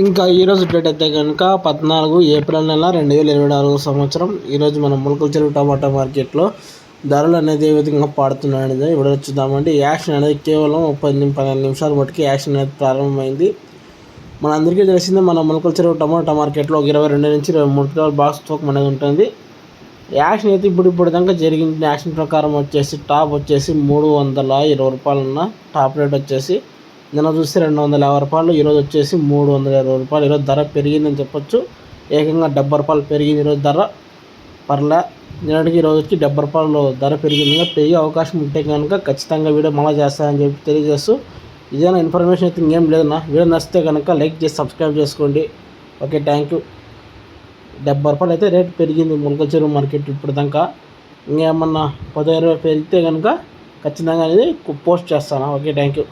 ఇంకా ఈరోజు డేట్ అయితే కనుక పద్నాలుగు ఏప్రిల్ నెల రెండు వేల ఇరవై నాలుగు సంవత్సరం. ఈరోజు మనం ములకల చెరువు టమాటా మార్కెట్లో ధరలు అనేది ఏ విధంగా పాడుతున్నాయి ఇప్పుడు చూద్దామండి. యాక్షన్ అనేది కేవలం పది పదిహేను నిమిషాల మటుకి యాక్షన్ అనేది ప్రారంభమైంది. మనందరికీ తెలిసిందే మన ములకల చెరువు టమాటా మార్కెట్లో ఒక ఇరవై రెండు నుంచి ఇరవై మూడు కిలోల బాక్స్ తూకం అనేది ఉంటుంది. యాక్షన్ అయితే ఇప్పుడు ఇప్పుడు దాకా జరిగింది. యాక్షన్ ప్రకారం వచ్చేసి టాప్ వచ్చేసి మూడు వందల ఇరవై రూపాయలు ఉన్న టాప్ రేట్ వచ్చేసి నిన్న చూస్తే రెండు వందల యాభై రూపాయలు ఈరోజు వచ్చేసి మూడు వందల ఇరవై రూపాయలు. ఈరోజు ధర పెరిగిందని చెప్పొచ్చు. ఏకంగా డెబ్బై రూపాయలు పెరిగింది ఈరోజు ధర. పర్లే నిన్నటికి ఈరోజు వచ్చి డెబ్బై రూపాయలు ధర పెరిగింది. పెరిగే అవకాశం ఉంటే కనుక ఖచ్చితంగా వీడియో మళ్ళీ చేస్తానని చెప్పి తెలియజేస్తూ ఇదేనా ఇన్ఫర్మేషన్ అయితే ఇంకేం లేదన్నా వీడియో నచ్చితే కనుక లైక్ చేసి సబ్స్క్రైబ్ చేసుకోండి. Okay thank you. డెబ్బై రూపాయలు అయితే రేట్ పెరిగింది ములకల చెరువు మార్కెట్ ఇప్పుడు దాకా. ఇంకేమన్నా పదో ఇరవై పెరిగితే కనుక ఖచ్చితంగా అనేది పోస్ట్ చేస్తాను? Okay thank you.